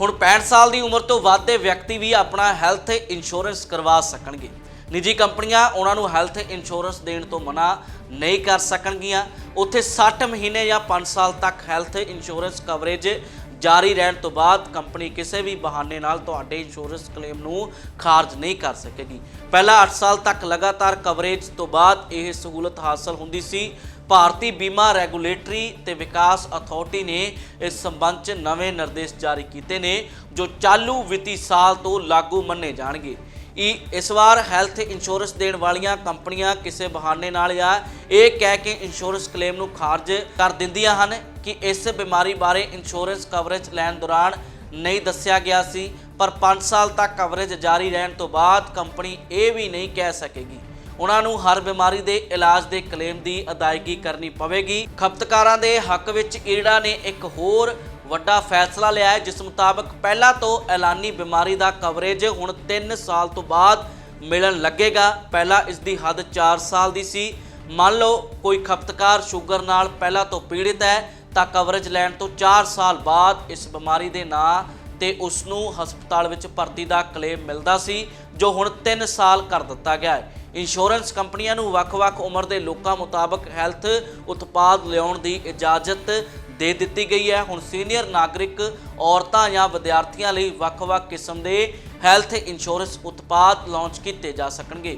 ਹੁਣ 65 ਸਾਲ ਦੀ ਉਮਰ ਤੋਂ ਵੱਧ ਦੇ ਵਿਅਕਤੀ ਵੀ ਆਪਣਾ ਹੈਲਥ ਇੰਸ਼ੋਰੈਂਸ ਕਰਵਾ ਸਕਣਗੇ। ਨਿੱਜੀ ਕੰਪਨੀਆਂ ਉਹਨਾਂ ਨੂੰ ਹੈਲਥ ਇੰਸ਼ੋਰੈਂਸ ਦੇਣ ਤੋਂ ਮਨਾ ਨਹੀਂ ਕਰ ਸਕਣਗੀਆਂ। ਉੱਥੇ 60 ਮਹੀਨੇ ਜਾਂ 5 ਸਾਲ ਤੱਕ ਹੈਲਥ ਇੰਸ਼ੋਰੈਂਸ ਕਵਰੇਜ ਜਾਰੀ ਰਹਿਣ ਤੋਂ ਬਾਅਦ ਕੰਪਨੀ ਕਿਸੇ ਵੀ ਬਹਾਨੇ ਨਾਲ ਤੁਹਾਡੇ ਇੰਸ਼ੋਰੈਂਸ ਕਲੇਮ ਨੂੰ ਖਾਰਜ ਨਹੀਂ ਕਰ ਸਕੇਗੀ। ਪਹਿਲਾਂ 8 ਸਾਲ ਤੱਕ ਲਗਾਤਾਰ ਕਵਰੇਜ ਤੋਂ ਬਾਅਦ ਇਹ ਸਹੂਲਤ ਹਾਸਲ ਹੁੰਦੀ ਸੀ। ਭਾਰਤੀ ਬੀਮਾ ਰੈਗੂਲੇਟਰੀ ਤੇ ਵਿਕਾਸ ਅਥਾਰਟੀ ਨੇ ਇਸ ਸੰਬੰਧ 'ਚ ਨਵੇਂ ਨਿਰਦੇਸ਼ ਜਾਰੀ ਕੀਤੇ ਨੇ, ਜੋ ਚਾਲੂ ਵਿੱਤੀ ਸਾਲ ਤੋਂ ਲਾਗੂ ਮੰਨੇ ਜਾਣਗੇ। ਇਹ ਇਸ ਵਾਰ ਹੈਲਥ ਇੰਸ਼ੋਰੈਂਸ ਦੇਣ ਵਾਲੀਆਂ ਕੰਪਨੀਆਂ ਕਿਸੇ ਬਹਾਨੇ ਨਾਲ ਜਾਂ ਇਹ ਕਹਿ ਕੇ ਇੰਸ਼ੋਰੈਂਸ ਕਲੇਮ ਨੂੰ ਖਾਰਜ ਕਰ ਦਿੰਦੀਆਂ ਹਨ ਕਿ ਇਸ ਬਿਮਾਰੀ ਬਾਰੇ ਇੰਸ਼ੋਰੈਂਸ ਕਵਰੇਜ ਲੈਣ ਦੌਰਾਨ ਨਹੀਂ ਦੱਸਿਆ ਗਿਆ ਸੀ, ਪਰ 5 ਸਾਲ ਤੱਕ ਕਵਰੇਜ ਜਾਰੀ ਰਹਿਣ ਤੋਂ ਬਾਅਦ ਕੰਪਨੀ ਇਹ ਵੀ ਨਹੀਂ ਕਹਿ ਸਕੇਗੀ। ਉਹਨਾਂ ਨੂੰ ਹਰ ਬਿਮਾਰੀ ਦੇ ਇਲਾਜ ਦੇ ਕਲੇਮ ਦੀ ਅਦਾਇਗੀ ਕਰਨੀ ਪਵੇਗੀ। ਖਪਤਕਾਰਾਂ ਦੇ ਹੱਕ ਵਿੱਚ ਈੜਾ ਨੇ ਇੱਕ ਹੋਰ ਵੱਡਾ ਫੈਸਲਾ ਲਿਆ ਹੈ, ਜਿਸ ਮੁਤਾਬਕ ਪਹਿਲਾਂ ਤੋਂ ਐਲਾਨੀ ਬਿਮਾਰੀ ਦਾ ਕਵਰੇਜ ਹੁਣ 3 ਸਾਲ ਤੋਂ ਬਾਅਦ ਮਿਲਣ ਲੱਗੇਗਾ। ਪਹਿਲਾਂ ਇਸ ਦੀ ਹੱਦ 4 ਸਾਲ ਦੀ ਸੀ। ਮੰਨ ਲਓ ਕੋਈ ਖਪਤਕਾਰ ਸ਼ੂਗਰ ਨਾਲ ਪਹਿਲਾਂ ਤੋਂ ਪੀੜਿਤ ਹੈ, ਤਾਂ ਕਵਰੇਜ ਲੈਣ ਤੋਂ 4 ਸਾਲ ਬਾਅਦ ਇਸ ਬਿਮਾਰੀ ਦੇ ਨਾਂ ਤੇ ਉਸ ਨੂੰ ਹਸਪਤਾਲ ਵਿੱਚ ਭਰਤੀ ਦਾ ਕਲੇਮ ਮਿਲਦਾ ਸੀ, ਜੋ ਹੁਣ 3 ਸਾਲ ਕਰ ਦਿੱਤਾ ਗਿਆ ਹੈ। ਇੰਸ਼ੋਰੈਂਸ ਕੰਪਨੀਆਂ ਨੂੰ ਵੱਖ-ਵੱਖ ਉਮਰ ਦੇ ਲੋਕਾਂ ਮੁਤਾਬਕ ਹੈਲਥ ਉਤਪਾਦ ਲਿਆਉਣ ਦੀ ਇਜਾਜ਼ਤ ਦੇ ਦਿੱਤੀ ਗਈ ਹੈ। ਹੁਣ ਸੀਨੀਅਰ ਨਾਗਰਿਕ ਔਰਤਾਂ ਜਾਂ ਵਿਦਿਆਰਥੀਆਂ ਲਈ ਵੱਖ-ਵੱਖ ਕਿਸਮ ਦੇ ਹੈਲਥ ਇੰਸ਼ੋਰੈਂਸ ਉਤਪਾਦ ਲਾਂਚ ਕੀਤੇ ਜਾ ਸਕਣਗੇ।